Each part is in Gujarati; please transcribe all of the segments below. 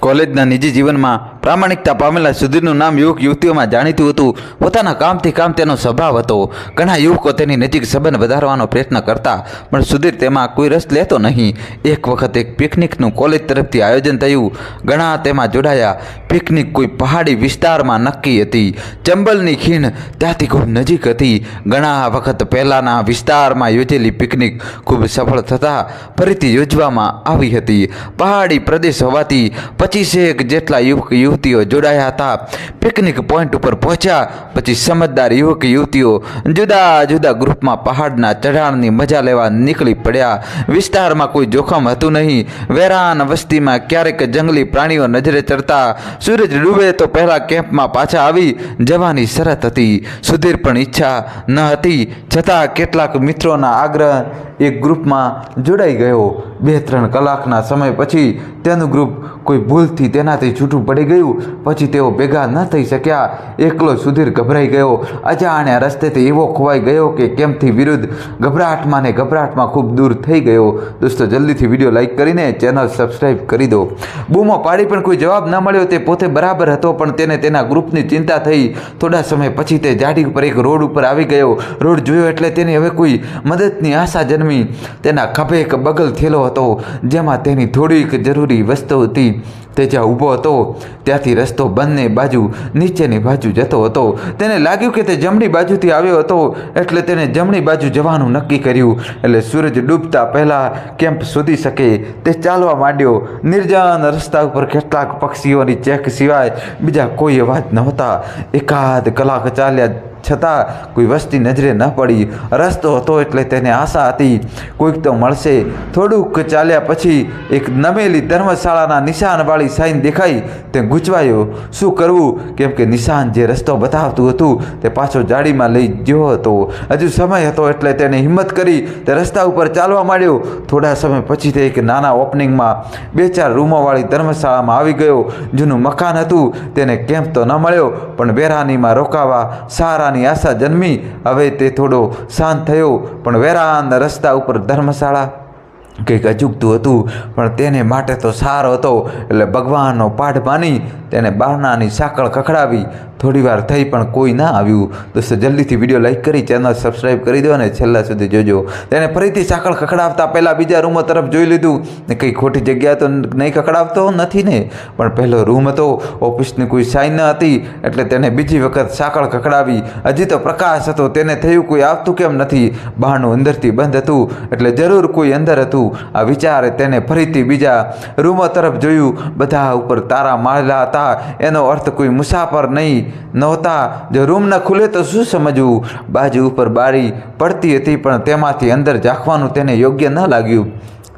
કોલેજના નિજી જીવનમાં પ્રામાણિકતા પામેલા સુધીરનું નામ યુવક યુવતીઓમાં જાણીતું હતું. પોતાના કામથી કામ તેનો સ્વભાવ હતો. ઘણા યુવકો તેની નજીક સંબંધ વધારવાનો પ્રયત્ન કરતા, પણ સુધીર તેમાં કોઈ રસ લેતો નહીં. એક વખત એક પિકનિકનું કોલેજ તરફથી આયોજન થયું. ઘણા તેમાં જોડાયા. પિકનિક કોઈ પહાડી વિસ્તારમાં નક્કી હતી. ચંબલની ખીણ ત્યાંથી ખૂબ નજીક હતી. ઘણા વખત પહેલાંના વિસ્તારમાં યોજેલી પિકનિક ખૂબ સફળ થતાં ફરીથી યોજવામાં આવી હતી. પહાડી પ્રદેશ હોવાથી પચીસેક જેટલા યુવક યુવતીઓ જોડાયા હતા. પિકનિક પોઈન્ટ ઉપર પહોંચ્યા, પછી સમજદાર યુવક યુવતીઓ જુદા જુદા ગ્રુપમાં પહાડના ચઢાણની મજા લેવા નીકળી પડ્યા. વિસ્તારમાં કોઈ જોખમ હતું નહીં. વેરાન વસ્તીમાં ક્યારેક જંગલી પ્રાણીઓ નજરે ચડતા. સૂરજ ડૂબે તો પહેલાં કેમ્પમાં પાછા આવી જવાની શરત હતી. સુધીર પણ ઈચ્છા ન હતી. છતાં કેટલાક મિત્રોના આગ્રહ એક ગ્રુપમાં જોડાઈ ગયો. બે ત્રણ કલાકના સમય પછી તેનું ગ્રુપ કોઈ ભૂલથી તેનાથી છૂટું પડી ગયું. પછી તેઓ ભેગા ન થઈ શક્યા. એકલો સુધીર ગભરાઈ ગયો. અજાણ્યા રસ્તેથી એવો ખોવાઈ ગયો કે કેમથી વિરુદ્ધ ગભરાટમાં ને ગભરાટમાં ખૂબ દૂર થઈ ગયો. દોસ્તો, જલ્દીથી વીડિયો લાઇક કરીને ચેનલ સબસ્ક્રાઈબ કરી દો. બૂમો પાડી પણ કોઈ જવાબ ન મળ્યો. તે પોતે બરાબર હતો, પણ તેને તેના ગ્રુપની ચિંતા થઈ. થોડા સમય પછી તે જાડી ઉપર એક રોડ ઉપર આવી ગયો. રોડ જોયો એટલે તેની હવે કોઈ મદદની આશા જન્મી. તેના ખભે એક બગલ થેલો હતો, જેમાં તેની થોડીક જરૂરી વસ્તુ હતી. તે જ્યાં ઊભો હતો, ત્યાંથી રસ્તો બંને બાજુ નીચેની બાજુ જતો હતો. તેને લાગ્યું કે તે જમણી બાજુથી આવ્યો હતો, એટલે તેને જમણી બાજુ જવાનું નક્કી કર્યું. એટલે સૂરજ ડૂબતા પહેલાં કેમ્પ શોધી શકે. તે ચાલવા માંડ્યો. નિર્જન રસ્તા ઉપર કેટલાક પક્ષીઓની ચેક સિવાય બીજા કોઈ અવાજ નહોતા. એકાદ કલાક ચાલ્યા છતાં કોઈ વસ્તી નજરે ન પડી. રસ્તો હતો એટલે તેને આશા હતી, કોઈક તો મળશે. થોડુંક ચાલ્યા પછી એક નમેલી ધર્મશાળાના નિશાનવાળી સાઈન દેખાઈ. તે ગૂંચવાયો, શું કરવું? કેમ કે નિશાન જે રસ્તો બતાવતું હતું તે પાછો જાડીમાં લઈ ગયો હતો. હજુ સમય હતો એટલે તેને હિંમત કરી તે રસ્તા ઉપર ચાલવા માંડ્યો. થોડા સમય પછી તે એક નાના ઓપનિંગમાં બે ચાર રૂમોવાળી ધર્મશાળામાં આવી ગયો. જૂનું મકાન હતું, તેને કેમ્પ તો ન મળ્યો, પણ વેરાનીમાં રોકાવા સારાની આશા જન્મી. હવે તે થોડો શાંત થયો, પણ વેરાન રસ્તા ઉપર ધર્મશાળા કંઈક અજુગતું હતું, પણ તેને માટે તો સારો હતો. એટલે ભગવાનનો પાઠ માની તેને બહારનાની સાંકળ ખખડાવી થોડીવાર થઈ પણ કોઈ ના આવ્યું. દોસ્તો, જલ્દીથી વીડિયો લાઇક કરી, ચેનલ સબસ્ક્રાઈબ કરી દો અને છેલ્લા સુધી જોજો. તેને ફરીથી સાંકળ ખખડાવતા પહેલાં બીજા રૂમો તરફ જોઈ લીધું. ને કંઈ ખોટી જગ્યા તો નહીં ખખડાવતો નથી ને? પણ પહેલો રૂમ હતો. ઓફિસની કોઈ સાઈન ન હતી, એટલે તેને બીજી વખત સાંકળ ખખડાવી. હજી તો પ્રકાશ હતો, તેને થયું કોઈ આવતું કેમ નથી? બહારનું અંદરથી બંધ હતું, એટલે જરૂર કોઈ અંદર હતું. આ વિચારે તેને ફરીથી બીજા રૂમો તરફ જોયું. બધા ઉપર તારા મારેલા હતા. એનો અર્થ કોઈ મુસાફર નહીં નહોતા. જો રૂમ ન ખુલે તો શું સમજવું? બાજુ ઉપર બારી પડતી હતી, પણ તેમાંથી અંદર ઝાંખવાનું તેને યોગ્ય ન લાગ્યું.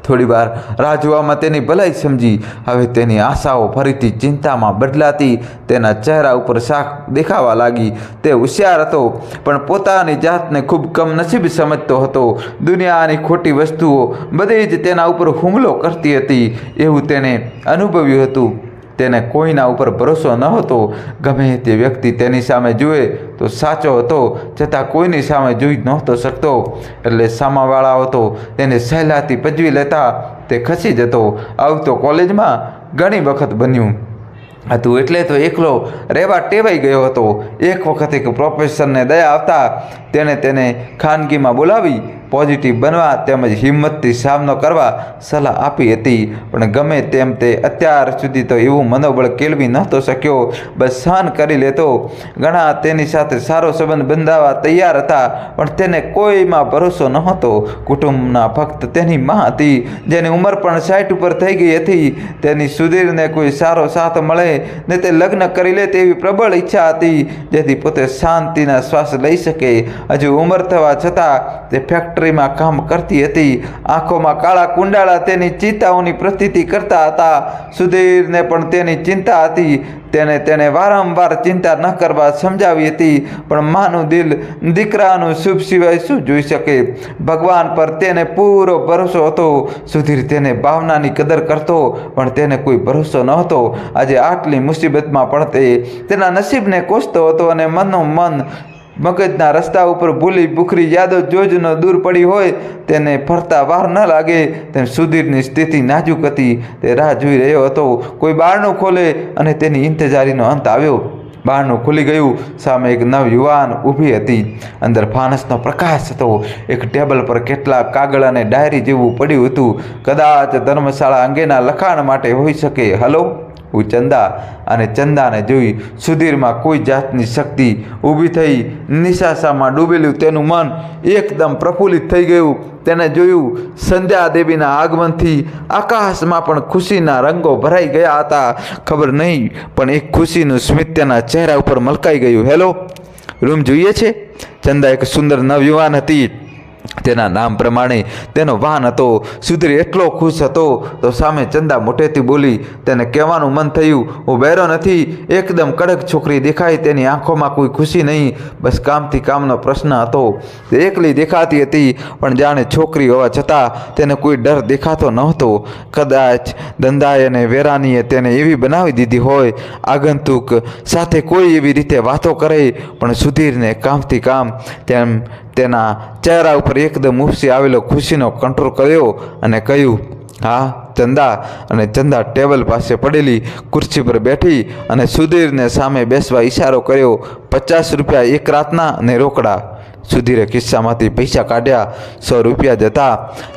થોડી વાર રાહ જોવામાં તેની ભલાઈ સમજી. હવે તેની આશાઓ ફરીથી ચિંતામાં બદલાતી. તેના ચહેરા ઉપર શાક દેખાવા લાગી. તે હોશિયાર હતો, પણ પોતાની જાતને ખૂબ કમનસીબ સમજતો હતો. દુનિયાની ખોટી વસ્તુઓ બધી જ તેના ઉપર હુમલો કરતી હતી. એવું તેણે અનુભવ્યું હતું. તેને કોઈના ઉપર ભરોસો ન હતો. ગમે તે વ્યક્તિ તેની સામે જુએ તો સાચો હતો, છતાં કોઈની સામે જોઈ નહોતો શકતો. એટલે સામાવાળા હતો તેને સહેલાથી પજવી લેતા તે ખસી જતો. આવું તો કોલેજમાં ઘણી વખત બન્યું. હતું એટલે તો એકલો રહેવા ટેવાઈ ગયો હતો. એક વખત એક પ્રોફેસરને દયા આવતા તેણે તેને ખાનગીમાં બોલાવી પોઝિટિવ બનવા તેમજ હિંમતથી સામનો કરવા સલાહ આપી હતી. પણ ગમે તેમ તે અત્યાર સુધી તો એવું મનોબળ કેળવી નહોતો શક્યો. બસ સહન કરી લેતો. ઘણા તેની સાથે સારો સંબંધ બંધાવવા તૈયાર હતા, પણ તેને કોઈમાં ભરોસો નહોતો. કુટુંબના ફક્ત તેની માં હતી, જેની ઉંમર પણ સાઠ ઉપર થઈ ગઈ હતી. તેની સુધીરને કોઈ સારો સાથ મળે ને તે લગ્ન કરી લે તેવી પ્રબળ ઈચ્છા હતી, જેથી પોતે શાંતિના શ્વાસ લઈ શકે. હજુ ઉંમર થવા છતાં તે ફેક્ટરીમાં કામ કરતી હતી. આંખોમાં કાળા કુંડાળા તેની ચિંતાઓની પ્રતીતિ કરતા હતા. સુધીરને પણ તેની ચિંતા હતી. તેને તેને વારંવાર ચિંતા ન કરવા સમજાવી હતી. પણ માનું દિલ, દીકરાનું શુભ સિવાય શું જોઈ શકે? ભગવાન પર તેને પૂરો ભરોસો હતો. સુધીર તેને ભાવનાની કદર કરતો, પણ તેને કોઈ ભરોસો નહોતો આજે આટલી મુસીબતમાં પણ તે તેના નસીબને કોસતો હતો અને મનનું મન મગજના રસ્તા ઉપર ભૂલી ભૂખરી યાદો જોજનો દૂર પડી હોય, તેને ફરતા વાર ન લાગે, તેમ સુધીરની સ્થિતિ નાજુક હતી, તે રાહ જોઈ રહ્યો હતો. કોઈ બારણું ખોલે અને તેની ઇંતજારીનો અંત આવ્યો. બહારનું ખુલી ગયું. સામે એક નવ યુવાન ઊભી હતી. અંદર ફાનસનો પ્રકાશ હતો. એક ટેબલ પર કેટલાક કાગળ અને ડાયરી જેવું પડ્યું હતું. કદાચ ધર્મશાળા અંગેના લખાણ માટે હોઈ શકે. હલો? હું ચંદા અને ચંદાને જોઈ સુધીરમાં કોઈ જાતની શક્તિ ઊભી થઈ. નિશાસામાં ડૂબેલું તેનું મન એકદમ પ્રફુલ્લિત થઈ ગયું. તેને જોયું સંધ્યા દેવીના આગમનથી આકાશમાં પણ ખુશીના રંગો ભરાઈ ગયા હતા. ખબર નહીં, પણ એક ખુશીનું સ્મિત તેના ચહેરા ઉપર મલકાઈ ગયું. હેલો, રૂમ જોઈએ છે? ચંદા એક સુંદર નવયુવાન હતી. તેના નામ પ્રમાણે તેનો વાહન હતો. સુધીર એટલો ખુશ હતો તો સામે ચંદા મોટેથી બોલી, તેને કહેવાનું મન થયું? હું બહેરો નથી. એકદમ કડક છોકરી દેખાય, તેની આંખોમાં કોઈ ખુશી નહીં. બસ કામથી કામનો પ્રશ્ન હતો. તે એકલી દેખાતી હતી, પણ જાણે છોકરી હોવા છતાં તેને કોઈ ડર દેખાતો નહોતો. કદાચ ધંધાએ અને વેરાનીએ તેને એવી બનાવી દીધી હોય, આગંતુક સાથે કોઈ એવી રીતે વાતો કરે, પણ સુધીરને કામથી કામ તેમ તેના ચહેરા ઉપર એકદમ ઉપસી આવેલો ખુશીનો કંટ્રોલ કર્યો અને કહ્યું, હા, ચંદા. અને ચંદા ટેબલ પાસે પડેલી ખુરશી પર બેઠી અને સુધીરને સામે બેસવા ઈશારો કર્યો, પચાસ રૂપિયા એક રાતના અને રોકડા. સુધીરે ખિસ્સામાંથી પૈસા કાઢ્યા, સો રૂપિયા જતા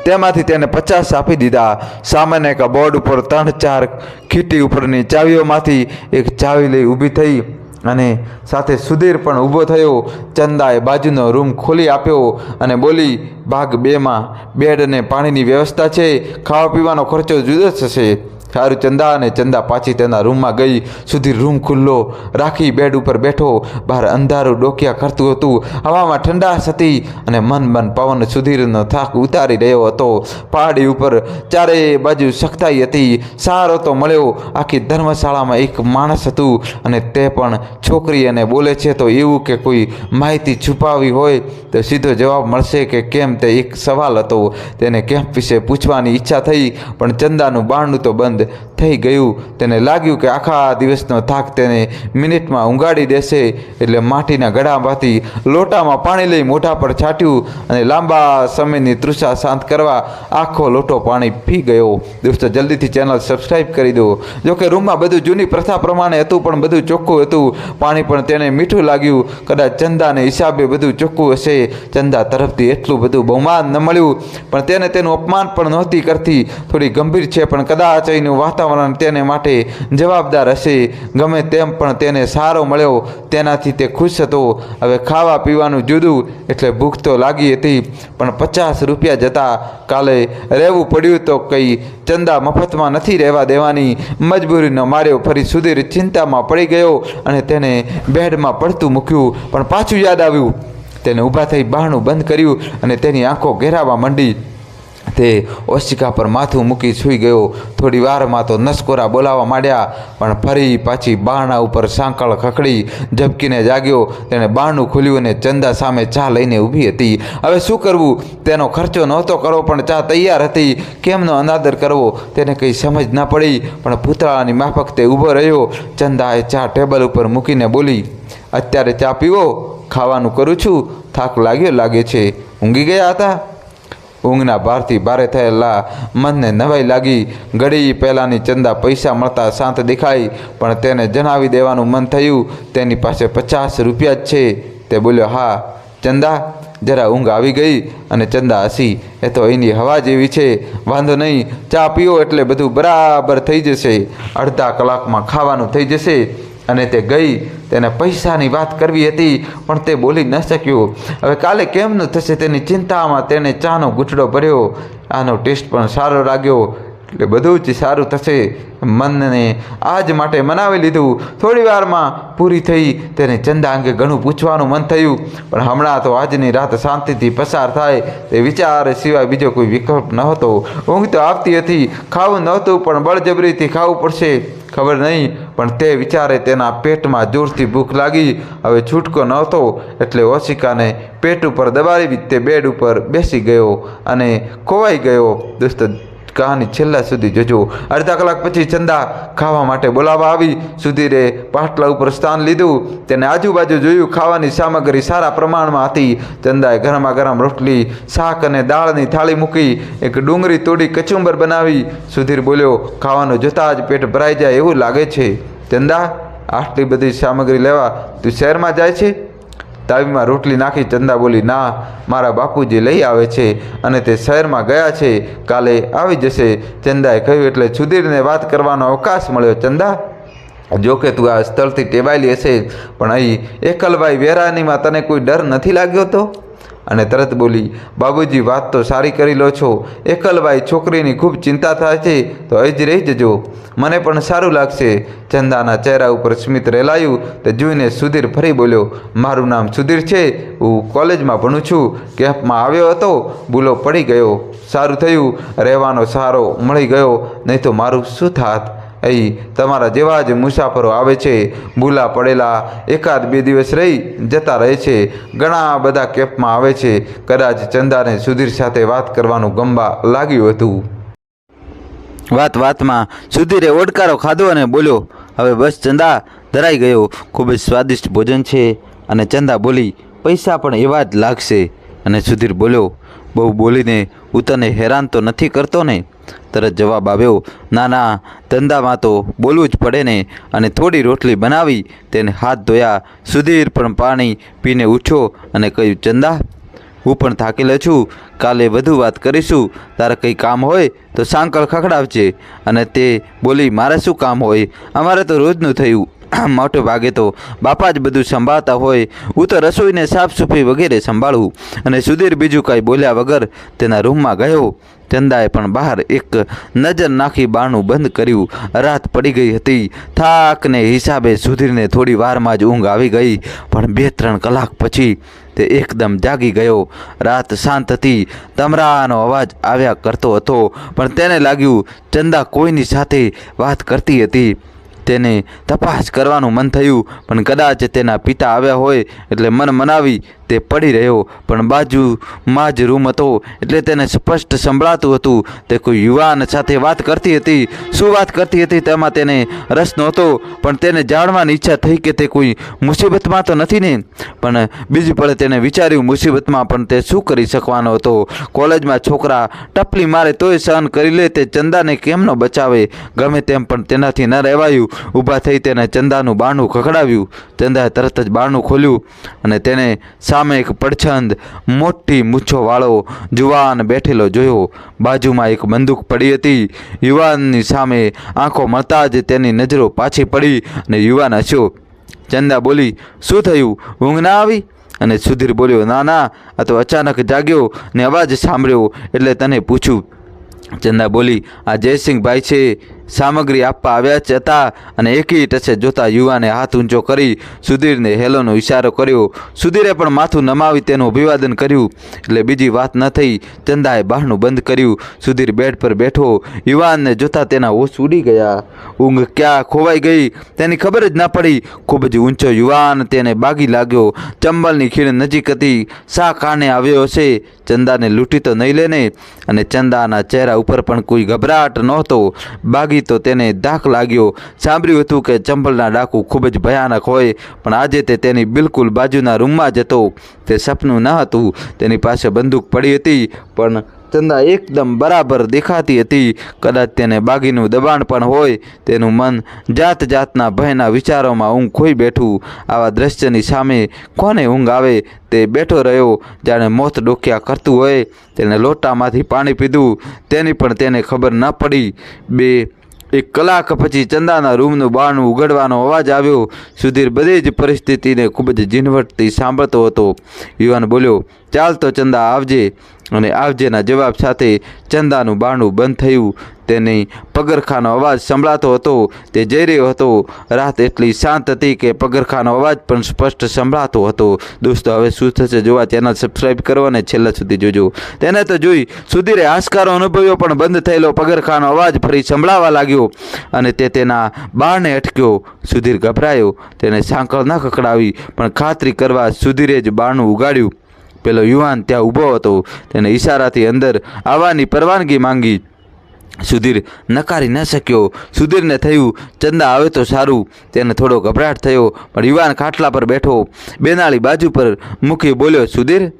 તેમાંથી તેને પચાસ આપી દીધા. સામાન્ય બોર્ડ ઉપર ત્રણ ચાર ખીટી ઉપરની ચાવીઓમાંથી એક ચાવી લઈ ઊભી થઈ અને સાથે સુધીર પણ ઊભો થયો. ચંદાએ બાજુનો રૂમ ખોલી આપ્યો અને બોલી, ભાગ બેમાં બેડ અને પાણીની વ્યવસ્થા છે. ખાવા પીવાનો ખર્ચો જુદો થશે. સારું ચંદા અને ચંદા પાછી તેના રૂમમાં ગઈ. સુધી રૂમ ખુલ્લો રાખી બેડ ઉપર બેઠો. બહાર અંધારું ડોકિયા કરતું હતું. હવામાં ઠંડાશ હતી અને મન મન પવન સુધીરનો થાક ઉતારી રહ્યો હતો. પહાડી ઉપર ચારે બાજુ સખતાઈ હતી. સારો તો મળ્યો. આખી ધર્મશાળામાં એક માણસ હતું અને તે પણ છોકરી અને બોલે છે તો એવું કે કોઈ માહિતી છુપાવી હોય તો સીધો જવાબ મળશે કે કેમ તે એક સવાલ હતો. તેને કેમ્પ વિશે પૂછવાની ઈચ્છા થઈ, પણ ચંદાનું બારણું તો બંધ ಒಂದು થઈ ગયું. તેને લાગ્યું કે આખા દિવસનો થાક તેને મિનિટમાં ઊંઘાડી દેશે. એટલે માટીના ગળામાંથી લોટામાં પાણી લઈ મોઢા પર છાંટ્યું અને લાંબા સમયની તૃષા શાંત કરવા આખો લોટો પાણી પી ગયો. દોસ્તો, જલ્દીથી ચેનલ સબસ્ક્રાઈબ કરી દો. જોકે રૂમમાં બધું જૂની પ્રથા પ્રમાણે હતું, પણ બધું ચોખ્ખું હતું. પાણી પણ તેને મીઠું લાગ્યું. કદાચ ચંદાને હિસાબે બધું ચોખ્ખું હશે. ચંદા તરફથી એટલું બધું બહુમાન ન મળ્યું. પણ તેને તેનું અપમાન પણ નહોતી કરતી. થોડી ગંભીર છે, પણ કદાચ અહીંનું વાતાવરણ તેને માટે જવાબદાર હશે. ગમે તેમ પણ તેને સારો મળ્યો. તેનાથી તે ખુશ હતો. હવે ખાવા પીવાનું જુદું એટલે ભૂખ તો લાગી હતી, પણ પચાસ રૂપિયા જતા કાલે રહેવું પડ્યું તો કંઈ ચંદા મફતમાં નથી રહેવા દેવાની. મજબૂરીનો માર્યો, ફરી સુધીર ચિંતામાં પડી ગયો અને તેને બેડમાં પડતું મૂક્યું, પણ પાછું યાદ આવ્યું. તેને ઊભા થઈ બહાણું બંધ કર્યું અને તેની આંખો ઘેરાવા માંડી. તે ઓશિકા પર માથું મૂકી સૂઈ ગયો. થોડી વારમાં તો નસકોરા બોલાવવા માંડ્યા, પણ ફરી પાછી બારણા ઉપર સાંકળ ખખડી ઝબકીને જાગ્યો. તેણે બારણું ખોલ્યું અને ચંદા સામે ચા લઈને ઊભી હતી. હવે શું કરવું? તેનો ખર્ચો નહોતો કરવો પણ ચા તૈયાર હતી. કેમનો અનાદર કરવો? તેને કંઈ સમજ ના પડી, પણ પૂતળાની માફક તે ઊભો રહ્યો. ચંદાએ ચા ટેબલ ઉપર મૂકીને બોલી, અત્યારે ચા પીવો. ખાવાનું કરું છું. થાક લાગ્યો લાગે છે. ઊંઘી ગયા હતા? ઊંઘના ભારથી ભારે થયેલા મનને નવાઈ લાગી. ઘડી પહેલાંની ચંદા પૈસા મળતા શાંત દેખાઈ, પણ તેને જણાવી દેવાનું મન થયું, તેની પાસે પચાસ રૂપિયા જ છે. તે બોલ્યો, હા. ચંદા? જરા ઊંઘ આવી ગઈ. અને ચંદા હસી, એ તો એની હવા જેવી છે. વાંધો નહીં, ચા પીઓ એટલે બધું બરાબર થઈ જશે. અડધા કલાકમાં ખાવાનું થઈ જશે. અને તે ગઈ તેને પૈસાની વાત કરવી હતી, પણ તે બોલી ન શક્યો. હવે કાલે કેમનું થશે તેની ચિંતામાં તેણે ચાનો ગૂંચડો ભર્યો. આનો ટેસ્ટ પણ સારો લાગ્યો. એટલે બધું જ સારું થશે. મનને આજ માટે મનાવી લીધું. થોડી વારમાં પૂરી થઈ તેને ચંદા અંગે ઘણું પૂછવાનું મન થયું. પણ હમણાં તો આજની રાત શાંતિથી પસાર થાય તે વિચાર સિવાય બીજો કોઈ વિકલ્પ નહોતો. ઊંઘ તો આવતી હતી. ખાવું નહોતું, પણ બળજબરીથી ખાવું પડશે. ખબર નહીં પણ તે વિચારે તેના પેટમાં જોરથી ભૂખ લાગી, હવે છૂટકો નહોતો, એટલે ઓશિકાને પેટ ઉપર દબાવી તે બેડ ઉપર બેસી ગયો અને ખોવાઈ ગયો. દોસ્તો કહાની છેલ્લા સુધી જોજો. અડધા કલાક પછી ચંદા ખાવા માટે બોલાવવા આવી. સુધીરે પાટલા ઉપર સ્થાન લીધું. તેને આજુબાજુ જોયું ખાવાની સામગ્રી સારા પ્રમાણમાં હતી. ચંદાએ ગરમા ગરમ રોટલી, શાક અને દાળની થાળી મૂકી, એક ડુંગળી તોડી કચુંબર બનાવી. સુધીર બોલ્યો, ખાવાનું જોતા જ પેટ ભરાઈ જાય એવું લાગે છે. ચંદા, આટલી બધી સામગ્રી લેવા તું શહેરમાં જાય છે? તાવીમાં રોટલી નાખી ચંદા બોલી, ના, મારા બાપુજી લઈ આવે છે અને તે શહેરમાં ગયા છે. કાલે આવી જશે. ચંદાએ કહ્યું, એટલે સુધીરને વાત કરવાનો અવકાશ મળ્યો, ચંદા. જો કે તું આ સ્થળથી ટેવાયેલી હશે, પણ અહીં એકલભાઈ વેરાનીમાં તને કોઈ ડર નથી લાગ્યો તો? અને તરત બોલી, બાબુજી, વાત તો સારી કરી લો છો. એકલભાઈ છોકરીની ખૂબ ચિંતા થાય છે, તો અહીં જ રહી જજો. મને પણ સારું લાગશે. ચંદાના ચહેરા ઉપર સ્મિત રેલાયું તે જોઈને સુધીર ફરી બોલ્યો, મારું નામ સુધીર છે. હું કોલેજમાં ભણું છું. કેમ્પમાં આવ્યો હતો. ભૂલો પડી ગયો. સારું થયું. રહેવાનો સહારો મળી ગયો. નહીં તો મારું શું થાત? અહીં તમારા જેવા જ મુસાફરો આવે છે. ભૂલા પડેલા એકાદ બે દિવસ રહી જતા રહે છે. ઘણા બધા કેફમાં આવે છે. કદાચ ચંદાને સુધીર સાથે વાત કરવાનું ગમવા લાગ્યું હતું. વાત વાતમાં સુધીરે ઓડકારો ખાધો અને બોલ્યો, હવે બસ ચંદા, ધરાઈ ગયો. ખૂબ જ સ્વાદિષ્ટ ભોજન છે. અને ચંદા બોલી, પૈસા પણ એવા જ લાગશે. અને સુધીર બોલ્યો, બહુ બોલીને હું તને હેરાન તો નથી કરતો ને? તરત જવાબ આવ્યો, ના ના, ધંધામાં તો બોલવું જ પડે ને. અને થોડી રોટલી બનાવી, તેને હાથ ધોયા, સુધીર પણ પાણી પીને ઉઠ્યો અને કહ્યું, ચંદા, હું પણ થાકેલો છું. કાલે વધુ વાત કરીશું. તારે કંઈ કામ હોય તો સાંકળ ખખડાવજે. અને તે બોલી, મારે શું કામ હોય? અમારે તો રોજનું થયું. મોટે ભાગે તો બાપા જ બધું સંભાળતા હોય. હું તો રસોઈને સાફ સફાઈ વગેરે સંભાળું અને સુધીર બીજું કાંઈ બોલ્યા વગર તેના રૂમમાં ગયો. ચંદાએ પણ બહાર એક નજર નાખી બારણું બંધ કર્યું. રાત પડી ગઈ હતી. થાકને હિસાબે સુધીરને થોડી વારમાં જ ઊંઘ આવી ગઈ. પણ બે ત્રણ કલાક પછી તે એકદમ જાગી ગયો. રાત શાંત હતી. તમરાનો અવાજ આવ્યા કરતો હતો. પણ તેને લાગ્યું ચંદા કોઈની સાથે વાત કરતી હતી. તેને તપાસ કરવાનું મન થયું. પણ કદાચ તેના પિતા આવ્યા હોય એટલે મન મનાવી તે પડી રહ્યો. પણ બાજુમાં જ રૂમ હતો એટલે તેને સ્પષ્ટ સંભળાતું હતું. તે કોઈ યુવાન સાથે વાત કરતી હતી. શું વાત કરતી હતી તેમાં તેને રસ નહોતો, પણ તેને જાણવાની ઈચ્છા થઈ કે તે કોઈ મુસીબતમાં તો નથી ને? પણ બીજી પળે તેને વિચાર્યું, મુસીબતમાં પણ તે શું કરી શકવાનો હતો? કોલેજમાં છોકરા ટપલી મારે તોય સહન કરી લે, તે ચંદાને કેમ ન બચાવે? ગમે તેમ પણ તેનાથી ન રહેવાયું. ઊભા થઈ તેને ચંદાનું બારણું ખખડાવ્યું. ચંદાએ તરત જ બારણું ખોલ્યું અને તેને સામે એક પડછંદ મોટી મૂછોવાળો જુવાન બેઠેલો જોયો. બાજુમાં એક બંદૂક પડી હતી. યુવાનની સામે આંખો મળતા જ તેની નજરો પાછી પડી અને યુવાન હસ્યો. ચંદા બોલી, શું થયું? ઊંઘ ના આવી? અને સુધીર બોલ્યો, ના ના. આ તો અચાનક જાગ્યો ને અવાજ સાંભળ્યો એટલે તને પૂછ્યું ચંદા બોલી, આ જયસિંહભાઈ છે. સામગ્રી આપવા આવ્યા જ હતા અને એકી ટચે જોતા યુવાને હાથ ઊંચો કરી સુધીરને હેલોનો ઇશારો કર્યો. સુધીરે પણ માથું નમાવી તેનું અભિવાદન કર્યું. એટલે બીજી વાત ન થઈ, ચંદાએ બહારનું બંધ કર્યું. સુધીર બેડ પર બેઠો. યુવાનને જોતા તેના હોશ ઉડી ગયા. ઊંઘ ક્યાં ખોવાઈ ગઈ? તેની ખબર જ ના પડી. ખૂબ જ ઊંચો યુવાન તેને બાગી લાગ્યો. ચંબલની ખીણ નજીક હતી. શા કારણે આવ્યો હશે? ચંદાને લૂંટી તો નહીં લે ને અને ચંદાના ચહેરા ઉપર પણ કોઈ ગભરાટ નહોતો. બાગી તો તેને ધાક લાગ્યો. સાંભળ્યું હતું કે ચંપલના ડાકુ ખૂબ જ ભયાનક હોય, પણ આજે તે તેની બિલકુલ બાજુના રૂમમાં જ હતો. તે સપનું ન હતું. તેની પાસે બંદૂક પડી હતી, પણ ચંદા એકદમ બરાબર દેખાતી હતી. કદાચ તેને બાગીનું દબાણ પણ હોય. તેનું મન જાત જાતના ભયના વિચારોમાં ઊંઘ ખોઈ બેઠું. આવા દ્રશ્યની સામે કોને ઊંઘ આવે? તે બેઠો રહ્યો, જાણે મોત ડોક્યા કરતું હોય. તેને લોટામાંથી પાણી પીધું. તેની પણ તેને ખબર ન પડી. બે એક કલાક પછી ચંદાના રૂમનું બારણું ઉઘડવાનો અવાજ આવ્યો. સુધીર બધી જ પરિસ્થિતિને ખૂબ જ ઝીણવટથી સાંભળતો હતો. યુવાન બોલ્યો, ચાલ તો ચંદા આવજે. અને આવજેના જવાબ સાથે ચંદાનું બારણું બંધ થયું. તેની પગરખાનો અવાજ સંભળાતો હતો. તે જઈ રહ્યો હતો. રાત એટલી શાંત હતી કે પગરખાનો અવાજ પણ સ્પષ્ટ સંભળાતો હતો. દોસ્તો, હવે શું થશે જોવા ચેનલ સબસ્ક્રાઈબ કરો અને છેલ્લા સુધી જોજો. તેને તો જોઈ સુધીરે હાશકારો અનુભવ્યો પણ બંધ થયેલો પગરખાનો અવાજ ફરી સંભળાવા લાગ્યો અને તે તેના બારણે અટક્યો. સુધીર ગભરાયો. તેને સાંકળ ન ખકડાવી પણ ખાતરી કરવા સુધીરે જ બારણું ઉગાડ્યું. પેલો યુવાન ત્યાં ઊભો હતો. તેને ઈશારાથી અંદર આવવાની પરવાનગી માંગી. સુધીર નકારી ન શક્યો. સુધીરને થયું, ચંદા આવે તો સારું. તેને થોડો ગભરાટ થયો, પણ યુવાન ખાટલા પર બેઠો, બેનાળી બાજુ પર મૂકી બોલ્યો, સુધીર,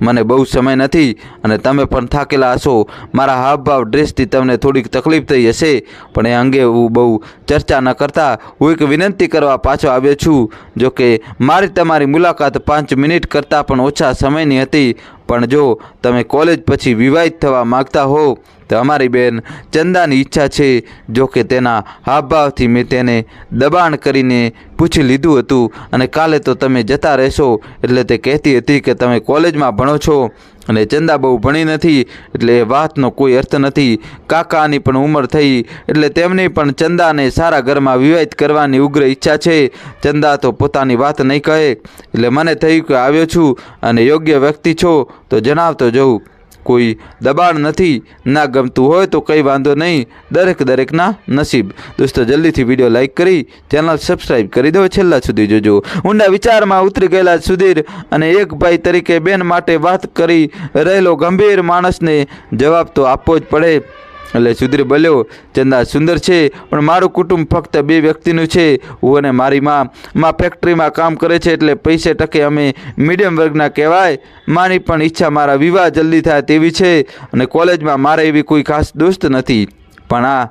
મને બહુ સમય નથી અને તમે પણ થાકેલા હશો. મારા હાવભાવ ડ્રેસથી તમને થોડીક તકલીફ થઈ હશે, પણ એ અંગે હું બહુ ચર્ચા ન કરતા. હું એક વિનંતી કરવા પાછો આવ્યો છું. જો કે મારી તમારી મુલાકાત પાંચ મિનિટ કરતાં પણ ઓછા સમયની હતી. પણ જો તમે કોલેજ પછી વિવાહિત થવા માગતા હો તો અમારી બેન ચંદાની ઈચ્છા છે જો કે તેના હાવભાવથી મેં તેને દબાણ કરીને પૂછી લીધું હતું અને કાલે તો તમે જતા રહેશો, એટલે તે કહેતી હતી કે તમે કોલેજમાં ભણો છો અને ચંદા બહુ ભણી નથી, એટલે એ વાતનો કોઈ અર્થ નથી. કાકાની પણ ઉંમર થઈ, એટલે તેમની પણ ચંદાને સારા ઘરમાં વિવાહિત કરવાની ઉગ્ર ઈચ્છા છે. ચંદા તો પોતાની વાત નહીં કહે, એટલે મને થયું કે આવ્યો છું અને યોગ્ય વ્યક્તિ છો, તો જણાવતો જવું કોઈ દબાણ નથી, ના ગમતું હોય તો કંઈ વાંધો નહીં. દરેક દરેકના નસીબ. દોસ્તો, જલ્દીથી વીડિયો લાઇક કરી, ચેનલ સબસ્ક્રાઈબ કરી દો. છેલ્લા સુધી જોજો. ઊંડા વિચારમાં ઉતરી ગયેલા સુધીર અને એક ભાઈ તરીકે બેન માટે વાત કરી રહેલો ગંભીર માણસને જવાબ તો આપવો જ પડે. એટલે સુધીર બોલ્યો, ચંદા સુંદર છે, પણ મારું કુટુંબ ફક્ત બે વ્યક્તિનું છે. હું અને મારી માં માં ફેક્ટરીમાં કામ કરે છે એટલે પૈસે ટકે અમે મીડિયમ વર્ગના કહેવાય. માની પણ ઈચ્છા મારા વિવાહ જલ્દી થાય તેવી છે અને કોલેજમાં મારે એવી કોઈ ખાસ દોસ્ત નથી. પણ આ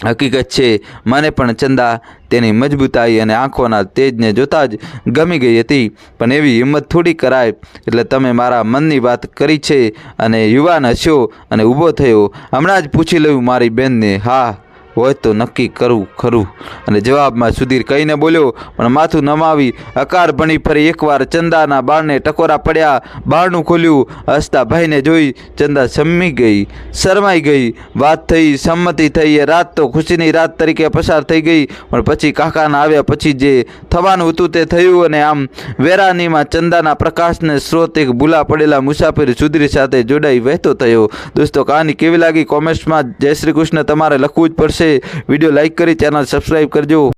હકીકત છે, મને પણ ચંદા તેની મજબૂતાઈ અને આંખોના તેજને જોતાં જ ગમી ગઈ હતી. પણ એવી હિંમત થોડી કરાય, એટલે તમે મારા મનની વાત કરી છે અને યુવાન હસ્યો અને ઊભો થયો. હમણાં જ પૂછી લઉં મારી બહેનને હા હોય તો નક્કી કરવું ખરું. અને જવાબમાં સુધીર કહીને બોલ્યો, પણ માથું નમાવી, અકાર ભણી ફરી એકવાર ચંદાના બાળને ટકોરા પડ્યા, બારણું ખોલ્યું, હસતા ભાઈને જોઈ ચંદા સમી ગઈ, શરમાઈ ગઈ, વાત થઈ, સંમતિ થઈ, એ રાત તો ખુશીની રાત તરીકે પસાર થઈ ગઈ, પણ પછી કાકાના આવ્યા પછી જે થવાનું હતું તે થયું અને આમ વેરાનીમાં ચંદાના પ્રકાશને સ્રોત એક ભૂલા પડેલા મુસાફરી સુધીર સાથે જોડાઈ વહેતો થયો. દોસ્તો, કહાની કેવી લાગી? કોમેન્ટ્સમાં જય શ્રી કૃષ્ણ, તમારે લખવું જ પડશે. વીડિયો લાઇક કરી ચેનલ સબસ્ક્રાઈબ કરજો.